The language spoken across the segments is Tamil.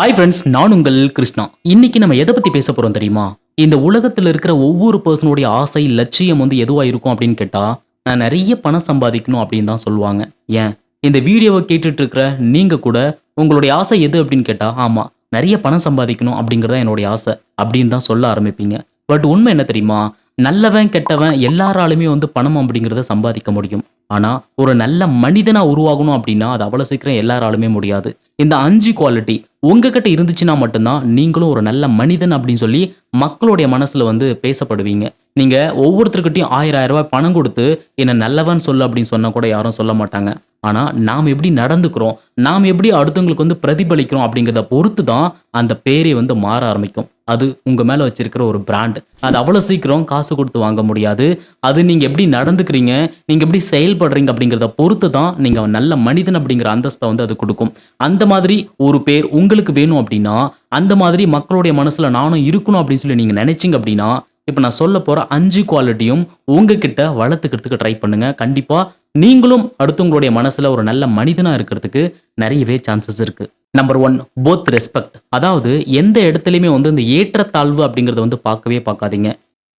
ஹாய் ஃப்ரெண்ட்ஸ் நான் உங்கள் கிருஷ்ணா. இன்னைக்கு நம்ம எதை பத்தி பேச போறோம் தெரியுமா? இந்த உலகத்துல இருக்கிற ஒவ்வொரு பர்சனுடைய ஆசை லட்சியம் வந்து எதுவா இருக்கும் அப்படின்னு கேட்டா நான் நிறைய பணம் சம்பாதிக்கணும் அப்படின்னு தான் சொல்லுவாங்க. ஏன்? இந்த வீடியோவை கேட்டுட்டு இருக்கிற நீங்க கூட உங்களுடைய ஆசை எது அப்படின்னு கேட்டா ஆமா நிறைய பணம் சம்பாதிக்கணும் அப்படிங்கறத என்னுடைய ஆசை அப்படின்னு தான் சொல்ல ஆரம்பிப்பீங்க. பட் உண்மை என்ன தெரியுமா? நல்லவன் கெட்டவன் எல்லாராலுமே வந்து பணம் அப்படிங்கிறத சம்பாதிக்க முடியும். ஆனா ஒரு நல்ல மனிதனா உருவாகணும் அப்படின்னா அது அவ்வளவு சீக்கிரம் எல்லாராலுமே முடியாது. இந்த அஞ்சு குவாலிட்டி உங்ககிட்ட இருந்துச்சுன்னா மட்டும்தான் நீங்களும் ஒரு நல்ல மனிதன் அப்படின்னு சொல்லி மக்களுடைய மனசுல வந்து பேசப்படுவீங்க. நீங்க ஒவ்வொருத்தருக்கிட்டையும் ஆயிரம் ஆயிரம் ரூபாய் பணம் கொடுத்து என்ன நல்லவன் சொல்லு அப்படின்னு சொன்னா கூட யாரும் சொல்ல மாட்டாங்க. ஆனால் நாம் எப்படி நடந்துக்கிறோம் நாம் எப்படி அடுத்தவங்களுக்கு வந்து பிரதிபலிக்கிறோம் அப்படிங்கிறத பொறுத்து தான் அந்த பேரே வந்து மாற ஆரம்பிக்கும். அது உங்கள் மேலே வச்சிருக்கிற ஒரு பிராண்ட் அது அவ்வளோ சீக்கிரம் காசு கொடுத்து வாங்க முடியாது. அது நீங்கள் எப்படி நடந்துக்கிறீங்க நீங்கள் எப்படி செயல்படுறீங்க அப்படிங்கிறத பொறுத்து தான் நீங்கள் நல்ல மனிதன் அப்படிங்கிற அந்தஸ்தை வந்து அது கொடுக்கும். அந்த மாதிரி ஒரு பேர் உங்களுக்கு வேணும் அப்படின்னா அந்த மாதிரி மக்களுடைய மனசில் நானும் இருக்கணும் அப்படின்னு சொல்லி நீங்கள் நினைச்சிங்க அப்படின்னா இப்போ நான் சொல்ல போகிற அஞ்சு குவாலிட்டியும் உங்ககிட்ட வளர்த்துக்கிறதுக்கு ட்ரை பண்ணுங்கள் கண்டிப்பாக நீங்களும் அடுத்தவங்களுடைய மனசில் ஒரு நல்ல மனிதனாக இருக்கிறதுக்கு நிறையவே சான்சஸ் இருக்குது நம்பர் ஒன் போத் ரெஸ்பெக்ட் அதாவது எந்த இடத்துலையுமே வந்து இந்த ஏற்றத்தாழ்வு அப்படிங்கிறத வந்து பார்க்கவே பார்க்காதீங்க.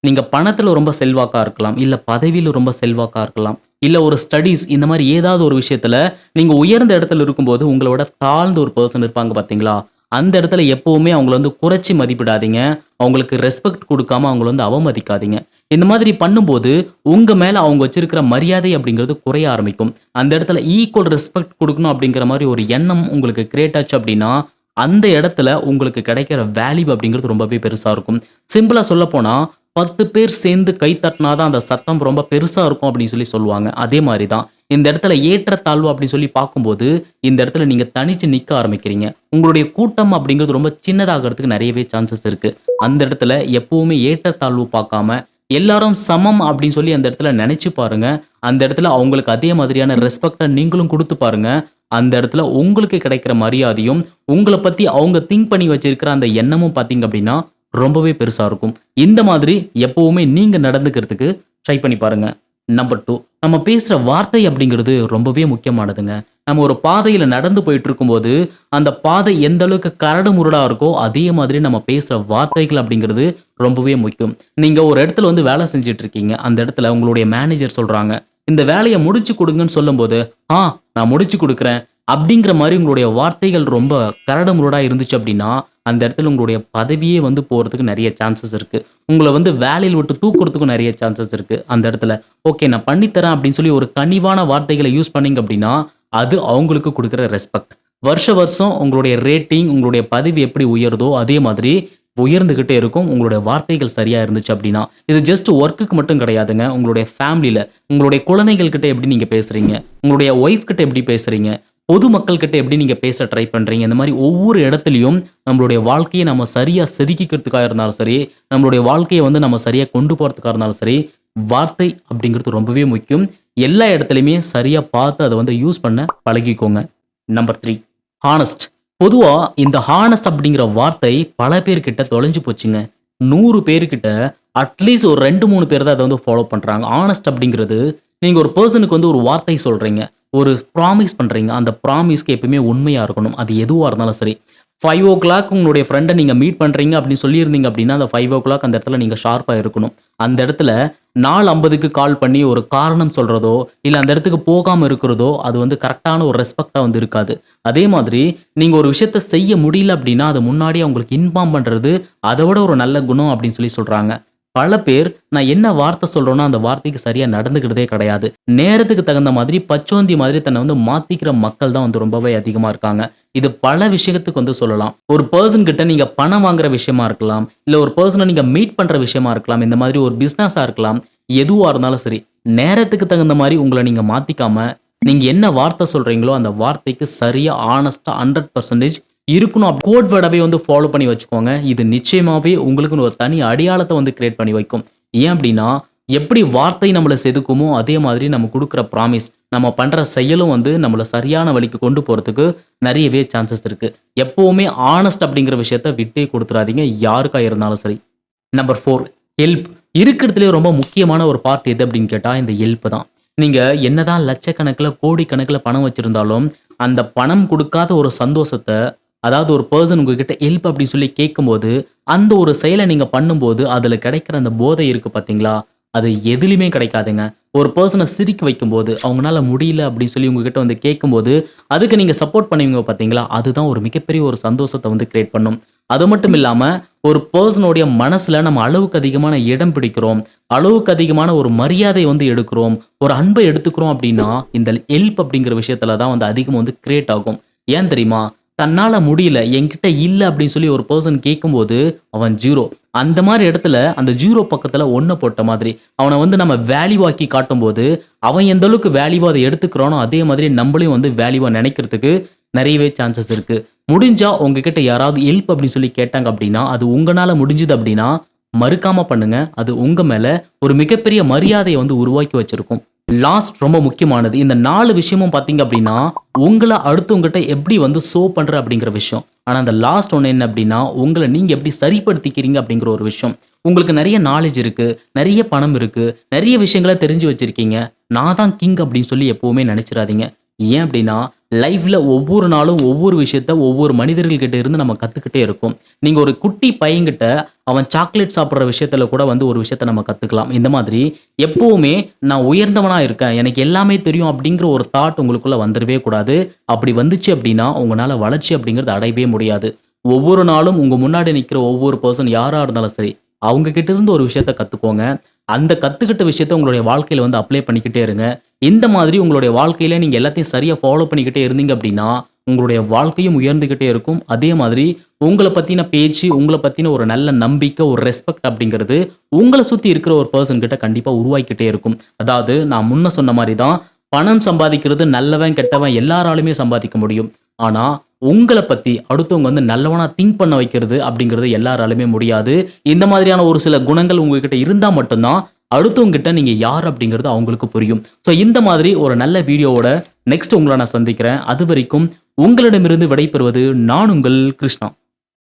நீங்கள் பணத்தில் ரொம்ப செல்வாக்காக இருக்கலாம் இல்லை பதவியில் ரொம்ப செல்வாக்காக இருக்கலாம் இல்லை ஒரு ஸ்டடீஸ் இந்த மாதிரி ஏதாவது ஒரு விஷயத்தில் நீங்கள் உயர்ந்த இடத்துல இருக்கும்போது உங்களோட தாழ்ந்த ஒரு பர்சன் இருப்பாங்க பார்த்தீங்களா அந்த இடத்துல எப்போவுமே அவங்கள வந்து குறைச்சி மதிப்பிடாதீங்க. அவங்களுக்கு ரெஸ்பெக்ட் கொடுக்காம அவங்கள வந்து அவமதிக்காதீங்க. இந்த மாதிரி பண்ணும்போது உங்க மேல அவங்க வச்சிருக்கிற மரியாதை அப்படிங்கிறது குறைய ஆரம்பிக்கும். அந்த இடத்துல ஈக்குவல் ரெஸ்பெக்ட் கொடுக்கணும் அப்படிங்கிற மாதிரி ஒரு எண்ணம் உங்களுக்கு கிரியேட் ஆச்சு அப்படின்னா அந்த இடத்துல உங்களுக்கு கிடைக்கிற வேல்யூ அப்படிங்கிறது ரொம்பவே பெருசா இருக்கும். சிம்பிளா சொல்ல போனா பத்து பேர் சேர்ந்து கை தட்டினாதான் அந்த சத்தம் ரொம்ப பெருசா இருக்கும் அப்படின்னு சொல்லி சொல்லுவாங்க. அதே மாதிரி தான் இந்த இடத்துல ஏற்றத்தாழ்வு அப்படின்னு சொல்லி பார்க்கும்போது இந்த இடத்துல நீங்க தனிச்சு நிக்க ஆரம்பிக்கிறீங்க. உங்களுடைய கூட்டம் அப்படிங்கிறது ரொம்ப சின்னதாகிறதுக்கு நிறையவே சான்சஸ் இருக்கு. அந்த இடத்துல எப்பவுமே ஏற்றத்தாழ்வு பார்க்காம எல்லாரும் சமம் அப்படின்னு சொல்லி அந்த இடத்துல நினைச்சு பாருங்க. அந்த இடத்துல அவங்களுக்கு அதே மாதிரியான ரெஸ்பெக்டை நீங்களும் கொடுத்து பாருங்க. அந்த இடத்துல உங்களுக்கு கிடைக்கிற மரியாதையும் உங்களை பத்தி அவங்க திங்க் பண்ணி வச்சிருக்கிற அந்த எண்ணமும் பாத்தீங்க அப்படின்னா ரொம்பவே பெருசாக இருக்கும். இந்த மாதிரி எப்பவுமே நீங்கள் நடந்துக்கிறதுக்கு ட்ரை பண்ணி பாருங்கள் நம்பர் டூ நம்ம பேசுகிற வார்த்தை அப்படிங்கிறது ரொம்பவே முக்கியமானதுங்க. நம்ம ஒரு பாதையில் நடந்து போயிட்டு இருக்கும்போது அந்த பாதை எந்த அளவுக்கு கரடு முருடாக இருக்கோ அதே மாதிரி நம்ம பேசுகிற வார்த்தைகள் அப்படிங்கிறது ரொம்பவே முக்கியம். நீங்கள் ஒரு இடத்துல வந்து வேலை செஞ்சுட்டு இருக்கீங்க. அந்த இடத்துல உங்களுடைய மேனேஜர் சொல்கிறாங்க இந்த வேலையை முடிச்சு கொடுங்கன்னு சொல்லும்போது ஆ நான் முடிச்சு கொடுக்குறேன். அப்படிங்கிற மாதிரி உங்களுடைய வார்த்தைகள் ரொம்ப கரடு இருந்துச்சு அப்படின்னா அந்த இடத்துல உங்களுடைய பதவியே வந்து போகிறதுக்கு நிறைய சான்சஸ் இருக்குது உங்களை வந்து வேலையில் விட்டு தூக்குறதுக்கும் நிறைய சான்சஸ் இருக்குது அந்த இடத்துல ஓகே நான் பண்ணித்தரேன் அப்படின்னு சொல்லி ஒரு கனிவான வார்த்தைகளை யூஸ் பண்ணிங்க அப்படின்னா அது அவங்களுக்கு கொடுக்குற ரெஸ்பெக்ட் வருஷ வருஷம் உங்களுடைய ரேட்டிங் உங்களுடைய பதவி எப்படி உயருதோ அதே மாதிரி உயர்ந்துக்கிட்டே இருக்கும். உங்களுடைய வார்த்தைகள் சரியாக இருந்துச்சு அப்படின்னா இது ஜஸ்ட் ஒர்க்குக்கு மட்டும் கிடையாதுங்க. உங்களுடைய ஃபேமிலியில் உங்களுடைய குழந்தைகள் கிட்ட எப்படி நீங்கள் பேசுறீங்க? உங்களுடைய ஒய்ஃப் கிட்ட எப்படி பேசுகிறீங்க பொது மக்கள்கிட்ட எப்படி நீங்கள் பேச ட்ரை பண்ணுறீங்க இந்த மாதிரி ஒவ்வொரு இடத்துலையும் நம்மளுடைய வாழ்க்கையை நம்ம சரியாக செதுக்கிக்கிறதுக்காக இருந்தாலும் சரி நம்மளுடைய வாழ்க்கையை வந்து நம்ம சரியாக கொண்டு போகிறதுக்காக இருந்தாலும் சரி வார்த்தை அப்படிங்கிறது ரொம்பவே முக்கியம். எல்லா இடத்துலையுமே சரியாக பார்த்து அதை வந்து யூஸ் பண்ண பழகிக்கோங்க. நம்பர் த்ரீ ஹானஸ்ட் பொதுவாக இந்த ஹானஸ்ட் அப்படிங்கிற வார்த்தை பல பேர்கிட்ட தொலைஞ்சு போச்சுங்க. நூறு பேர்கிட்ட அட்லீஸ்ட் ஒரு ரெண்டு மூணு பேர் தான் அதை வந்து ஃபாலோ பண்ணுறாங்க ஆனஸ்ட் அப்படிங்கிறது நீங்கள் ஒரு பர்சனுக்கு வந்து ஒரு வார்த்தை சொல்கிறீங்க ஒரு ப்ராமிஸ் பண்ணுறீங்க அந்த ப்ராமிஸ்க்கு எப்பயுமே உண்மையாக இருக்கணும். அது எதுவாக இருந்தாலும் சரி. ஃபைவ் ஓ கிளாக் உங்களுடைய ஃப்ரெண்டை நீங்கள் மீட் பண்ணுறீங்க அப்படின்னு சொல்லியிருந்தீங்க அப்படின்னா அந்த ஃபைவ் ஓ கிளாக் அந்த இடத்துல நீங்கள் ஷார்ப்பாக இருக்கணும். அந்த இடத்துல நாலு ஐம்பதுக்கு கால் பண்ணி ஒரு காரணம் சொல்கிறதோ இல்லை அந்த இடத்துக்கு போகாமல் இருக்கிறதோ அது வந்து கரெக்டான ஒரு ரெஸ்பெக்டாக வந்து இருக்காது. அதே மாதிரி நீங்கள் ஒரு விஷயத்த செய்ய முடியல அப்படின்னா அது முன்னாடியே அவங்களுக்கு இன்ஃபார்ம் பண்ணுறது அதை விட ஒரு நல்ல குணம் அப்படின்னு சொல்லி சொல்கிறாங்க பல பேர் நான் என்ன வார்த்தை சொல்கிறேனோ அந்த வார்த்தைக்கு சரியா நடந்துக்கிட்டதே கிடையாது. நேரத்துக்கு தகுந்த மாதிரி பச்சோந்தி மாதிரி தன்னை வந்து மாத்திக்கிற மக்கள் தான் வந்து ரொம்பவே அதிகமா இருக்காங்க. இது பல விஷயத்துக்கு வந்து சொல்லலாம். ஒரு பர்சன் கிட்ட நீங்க பணம் வாங்குற விஷயமா இருக்கலாம் இல்ல ஒரு பர்சனை நீங்க மீட் பண்ற விஷயமா இருக்கலாம் இந்த மாதிரி ஒரு பிசினஸா இருக்கலாம் எதுவா இருந்தாலும் சரி நேரத்துக்கு தகுந்த மாதிரி உங்களை நீங்க மாத்திக்காம நீங்க என்ன வார்த்தை சொல்றீங்களோ அந்த வார்த்தைக்கு சரியா ஆனஸ்டா ஹண்ட்ரட் பர்சன்டேஜ் இருக்கணும் கோட் வேர்டவே வந்து ஃபாலோ பண்ணி வச்சுக்கோங்க. இது நிச்சயமாகவே உங்களுக்குன்னு ஒரு தனி அடையாளத்தை வந்து கிரியேட் பண்ணி வைக்கும். ஏன் அப்படின்னா எப்படி வார்த்தை நம்மளை செதுக்குமோ அதே மாதிரி நம்ம கொடுக்குற ப்ராமிஸ் நம்ம பண்ணுற செயலும் வந்து நம்மளை சரியான வழிக்கு கொண்டு போகிறதுக்கு நிறையவே சான்சஸ் இருக்குது எப்போவுமே ஆனஸ்ட் அப்படிங்கிற விஷயத்த விட்டே கொடுத்துறாதீங்க. யாருக்கா இருந்தாலும் சரி. நம்பர் ஃபோர் ஹெல்ப் இருக்கிறதுலே ரொம்ப முக்கியமான ஒரு பார்ட் எது அப்படின்னு கேட்டால் இந்த ஹெல்ப் தான். நீங்க என்னதான் லட்சக்கணக்கில் கோடிக்கணக்கில் பணம் வச்சுருந்தாலும் அந்த பணம் கொடுக்காத ஒரு சந்தோஷத்தை அதாவது ஒரு பர்சன் உங்ககிட்ட ஹெல்ப் அப்படின்னு சொல்லி கேட்கும்போது அந்த ஒரு செயலை நீங்கள் பண்ணும்போது அதில் கிடைக்கிற அந்த போதை இருக்குது பார்த்தீங்களா அது எதுலையுமே கிடைக்காதுங்க. ஒரு பர்சனை சிரிக்க வைக்கும்போது அவங்களால முடியல அப்படின்னு சொல்லி உங்ககிட்ட வந்து கேட்கும்போது அதுக்கு நீங்கள் சப்போர்ட் பண்ணுவீங்க பார்த்தீங்களா அதுதான் ஒரு மிகப்பெரிய ஒரு சந்தோஷத்தை வந்து கிரியேட் பண்ணும். அது மட்டும் இல்லாமல் ஒரு பர்சனுடைய மனசில் நம்ம அளவுக்கு அதிகமான இடம் பிடிக்கிறோம் அளவுக்கு அதிகமான ஒரு மரியாதை வந்து எடுக்கிறோம் ஒரு அன்பை எடுத்துக்கிறோம் அப்படின்னா இந்த ஹெல்ப் அப்படிங்கிற விஷயத்துல தான் வந்து அதிகம் வந்து கிரியேட் ஆகும். ஏன் தெரியுமா? தன்னால் முடியல என்கிட்ட இல்லை அப்படின்னு சொல்லி ஒரு பர்சன் கேட்கும்போது அவன் ஜீரோ அந்த மாதிரி இடத்துல அந்த ஜீரோ பக்கத்தில் ஒன்றை போட்ட மாதிரி அவனை வந்து நம்ம வேல்யூவாக்கி காட்டும்போது அவன் எந்த அளவுக்கு வேல்யூவாக அதை எடுத்துக்கிறானோ அதே மாதிரி நம்மளையும் வந்து வேல்யூவாக நினைக்கிறதுக்கு நிறையவே சான்சஸ் இருக்குது முடிஞ்சால் உங்ககிட்ட யாராவது ஹெல்ப் அப்படின்னு சொல்லி கேட்டாங்க அப்படின்னா அது உங்களால் முடிஞ்சுது அப்படின்னா மறுக்காமல் பண்ணுங்கள் அது உங்கள் மேலே ஒரு மிகப்பெரிய மரியாதையை வந்து உருவாக்கி வச்சுருக்கும். லாஸ்ட் ரொம்ப முக்கியமானது. இந்த நாலு விஷயமும் பார்த்தீங்க அப்படின்னா உங்களை அடுத்தவங்ககிட்ட எப்படி வந்து சோ பண்ணுற அப்படிங்கிற விஷயம். ஆனால் அந்த லாஸ்ட் ஒன்று என்ன அப்படின்னா உங்களை நீங்கள் எப்படி சரிப்படுத்திக்கிறீங்க அப்படிங்கிற ஒரு விஷயம். உங்களுக்கு நிறைய நாலேஜ் இருக்குது நிறைய பணம் இருக்குது நிறைய விஷயங்களை தெரிஞ்சு வச்சுருக்கீங்க. நான் தான் கிங் அப்படின்னு சொல்லி எப்போவுமே நினச்சிடாதீங்க. ஏன் அப்படின்னா லைஃப்பில் ஒவ்வொரு நாளும் ஒவ்வொரு விஷயத்த ஒவ்வொரு மனிதர்கள்கிட்ட இருந்து நம்ம கற்றுக்கிட்டே இருக்கும். நீங்கள் ஒரு குட்டி பையன்கிட்ட அவன் சாக்லேட் சாப்பிட்ற விஷயத்தில் கூட வந்து ஒரு விஷயத்த நம்ம கற்றுக்கலாம் இந்த மாதிரி எப்போவுமே நான் உயர்ந்தவனாக இருக்கேன். எனக்கு எல்லாமே தெரியும் அப்படிங்கிற ஒரு தாட் உங்களுக்குள்ளே வந்துடவே கூடாது. அப்படி வந்துச்சு அப்படின்னா உங்களால் வளர்ச்சி அப்படிங்கிறது அடையவே முடியாது. ஒவ்வொரு நாளும் உங்கள் முன்னாடி நிற்கிற ஒவ்வொரு பர்சன் யாராக இருந்தாலும் சரி அவங்க கிட்ட இருந்து ஒரு விஷயத்த கற்றுக்கோங்க அந்த கற்றுக்கிட்ட விஷயத்த உங்களுடைய வாழ்க்கையில் வந்து அப்ளை பண்ணிக்கிட்டே இருங்க. இந்த மாதிரி உங்களுடைய வாழ்க்கையில் நீங்கள் எல்லாத்தையும் சரியாக ஃபாலோ பண்ணிக்கிட்டே இருந்தீங்க அப்படின்னா உங்களுடைய வாழ்க்கையும் உயர்ந்துக்கிட்டே இருக்கும். அதே மாதிரி உங்களை பற்றின பேச்சு உங்களை பற்றின ஒரு நல்ல நம்பிக்கை ஒரு ரெஸ்பெக்ட் அப்படிங்கிறது உங்களை சுற்றி இருக்கிற ஒரு பர்சன் கிட்ட கண்டிப்பா உருவாக்கிட்டே இருக்கும். அதாவது நான் முன்ன சொன்ன மாதிரி தான் பணம் சம்பாதிக்கிறது நல்லவன் கெட்டவன் எல்லாராலுமே சம்பாதிக்க முடியும். ஆனால் உங்களை பற்றி அடுத்தவங்க வந்து நல்லவனாக திங்க் பண்ண வைக்கிறது அப்படிங்கிறது எல்லாராலுமே முடியாது. இந்த மாதிரியான ஒரு சில குணங்கள் உங்ககிட்ட இருந்தால் மட்டும்தான் அடுத்தவங்க நீங்கள் யார் அப்படிங்கிறது அவங்களுக்கு புரியும். ஸோ இந்த மாதிரி ஒரு நல்ல வீடியோவோட நெக்ஸ்ட் உங்களை நான் சந்திக்கிறேன். அது வரைக்கும் உங்களிடமிருந்து விடைபெறுவது நான் உங்கள் கிருஷ்ணா.